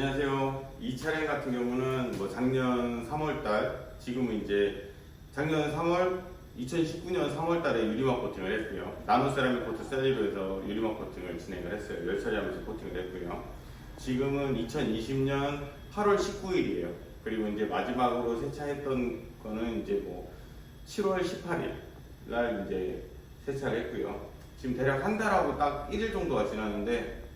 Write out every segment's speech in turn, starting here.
안녕하세요. 이 차량 같은 경우는 뭐 작년 3월달, 지금은 이제 작년 3월, 2019년 3월달에 유리막 코팅을 했고요. 나노 세라믹 코트 셀리로에서 유리막 코팅을 진행을 했어요. 열처리 하면서 코팅을 했고요. 지금은 2020년 8월 19일이에요. 그리고 이제 마지막으로 세차했던 거는 이제 뭐 7월 18일 날 이제 세차를 했고요. 지금 대략 한 달하고 딱 1일 정도가 지났는데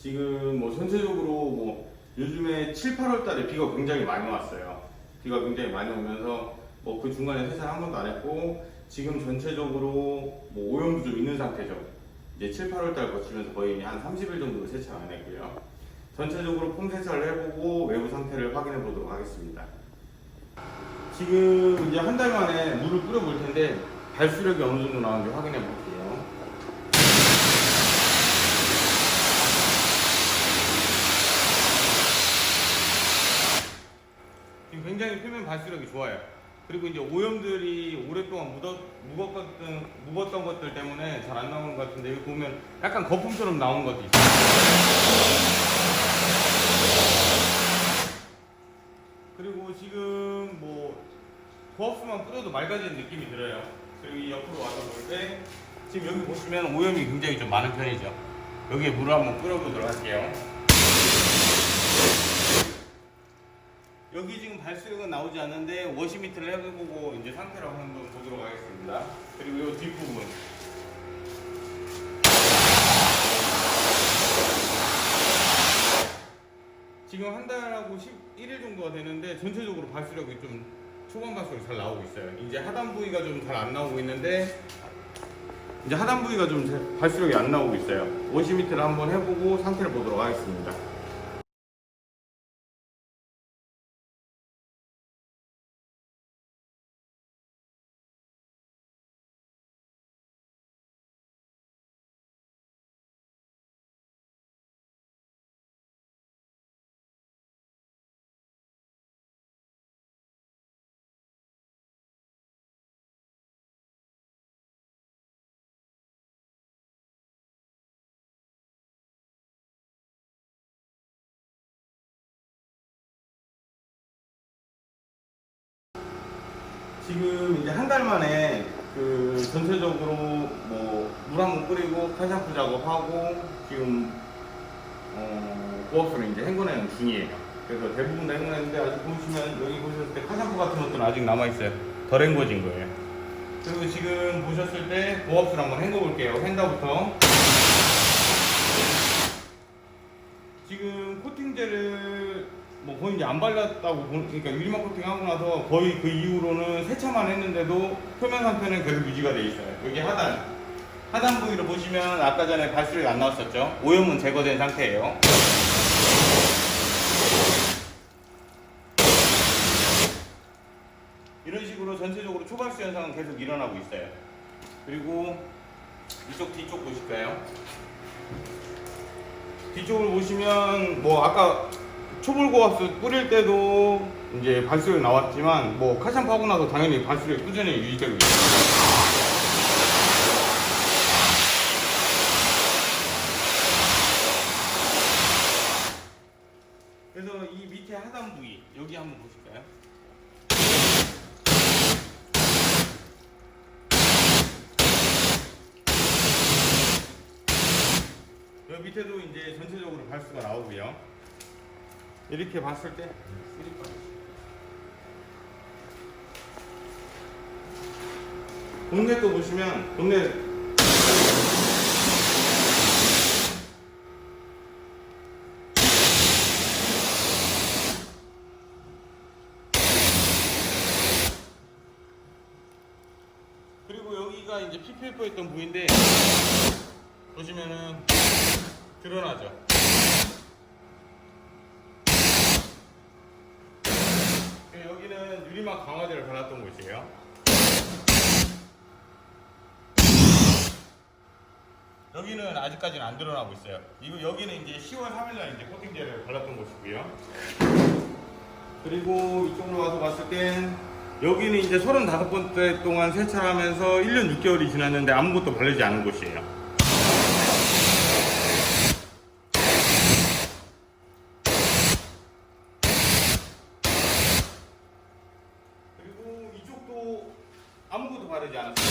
지금 뭐 전체적으로 뭐 요즘에 7, 8월 달에 비가 굉장히 많이 왔어요. 비가 굉장히 많이 오면서 뭐 그 중간에 세차를 한 번도 안 했고 지금 전체적으로 뭐 오염도 좀 있는 상태죠. 이제 7, 8월 달 거치면서 거의 한 30일 정도 세차를 안 했고요. 전체적으로 폼 세차를 해보고 외부 상태를 확인해 보도록 하겠습니다. 지금 이제 한 달 만에 물을 뿌려 볼 텐데 발수력이 어느 정도 나오는지 확인해 볼게요. 지금 굉장히 표면 발수력이 좋아요. 그리고 이제 오염들이 오랫동안 묻었, 묵었던, 묵었던 것들 때문에 잘 안 나오는 것 같은데 여기 보면 약간 거품처럼 나오는 것도 있어요. 그리고 지금 뭐 고압수만 뿌려도 맑아지는 느낌이 들어요. 그리고 이 옆으로 와서 볼 때 지금 여기 보시면 오염이 굉장히 좀 많은 편이죠. 여기에 물을 한번 뿌려보도록 할게요. 여기 지금 발수력은 나오지 않는데 워시미트를 해보고 이제 상태를 한번 보도록 하겠습니다. 그리고 이 뒷부분. 지금 한 달하고 11일 정도가 되는데 전체적으로 발수력이 좀 초반 발수력이 잘 나오고 있어요. 이제 하단 부위가 좀 잘 안 나오고 있는데 이제 하단 부위가 좀 제- 발수력이 안 나오고 있어요. 워시미트를 한번 해보고 상태를 보도록 하겠습니다. 지금 이제 한 달 만에 그 전체적으로 뭐 물 한번 뿌리고 칼샴푸 작업하고 지금 어 고압수를 이제 헹궈내는 중이에요. 그래서 대부분 다 헹궈냈는데 아직 보시면 여기 보셨을 때 칼샴푸 같은 것들은 아직 남아 있어요. 덜 헹궈진 거예요. 그리고 지금 보셨을 때 고압수를 한번 헹궈 볼게요. 헹가부터 지금 코팅제를 뭐 거의 이제 안 발랐다고 보 그러니까 유리막 코팅 하고 나서 거의 그 이후로는 세차만 했는데도 표면 상태는 계속 유지가 돼 있어요. 여기 하단 하단 부위를 보시면 아까 전에 발수력이 안 나왔었죠. 오염은 제거된 상태예요. 이런 식으로 전체적으로 초발수 현상은 계속 일어나고 있어요. 그리고 이쪽 뒤쪽 보실까요? 뒤쪽을 보시면 뭐 아까 초불고압수 뿌릴 때도 이제 발수력이 나왔지만 뭐 카샴푸 하고 나서 당연히 발수력이 꾸준히 유지되고 있어요. 그래서 이 밑에 하단 부위 여기 한번 보실까요? 여기 밑에도 이제 전체적으로 발수가 나오고요. 이렇게 봤을 때 본넷도 보시면 본넷 그리고 여기가 이제 PPF 했던 부위인데 보시면은 드러나죠. 네, 여기는 유리막 강화제를 발랐던 곳이에요. 여기는 아직까지는 안 드러나고 있어요. 이거 여기는 이제 10월 3일날 이제 코팅제를 발랐던 곳이고요. 그리고 이쪽으로 와서 봤을 땐 여기는 이제 35번째 동안 세차하면서 1년 6개월이 지났는데 아무것도 바르지 않은 곳이에요. 바르지 않았어요.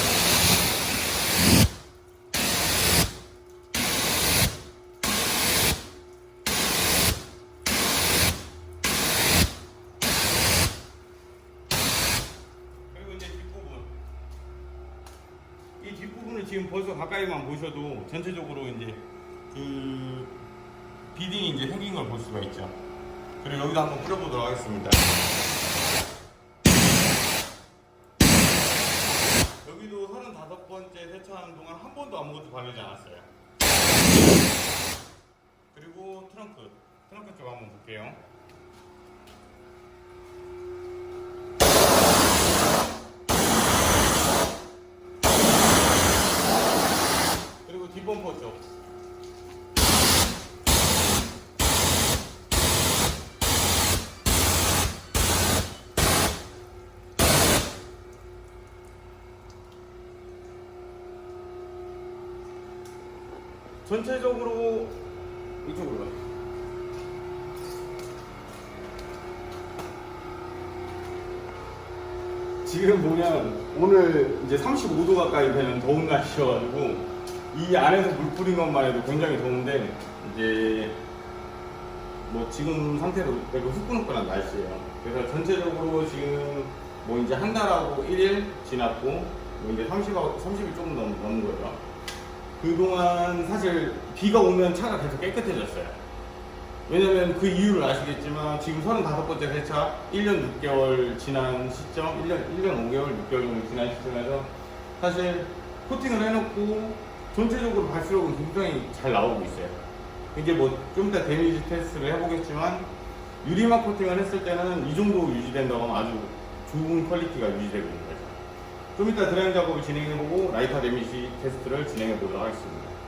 그리고 이제 뒷부분. 이 뒷부분을 지금 벌써 가까이만 보셔도 전체적으로 이제 그 비딩이 이제 생긴 걸 볼 수가 있죠. 그리고 여기도 한번 뿌려보도록 하겠습니다. 세차하는 동안 한 번도 아무것도 바르지 않았어요. 그리고 트렁크, 트렁크 쪽 한번 볼게요. 그리고 뒷범퍼 쪽. 전체적으로 이쪽으로 가. 지금 보면 오늘 이제 35도 가까이 되는 더운 날씨여가지고 이 안에서 물 뿌린 것만 해도 굉장히 더운데 이제 뭐 지금 상태로 되게 후끈후끈한 날씨예요. 그래서 전체적으로 지금 뭐 이제 한 달하고 1일 지났고 뭐 이제 30하고 30이 조금 넘, 넘은 거죠. 그동안 사실 비가 오면 차가 계속 깨끗해졌어요. 왜냐면 그 이유를 아시겠지만 지금 35번째 세차 1년 6개월 지난 시점, 1년, 1년 5개월, 6개월 정도 지난 시점에서 사실 코팅을 해놓고 전체적으로 발수력은 굉장히 잘 나오고 있어요. 이게 뭐 좀 이따 데미지 테스트를 해보겠지만 유리막 코팅을 했을 때는 이 정도 유지된다고 하면 아주 좋은 퀄리티가 유지되고 있는 거죠. 좀 이따 드라잉 작업을 진행해보고 라이터 데미지 테스트를 진행해 보도록 하겠습니다.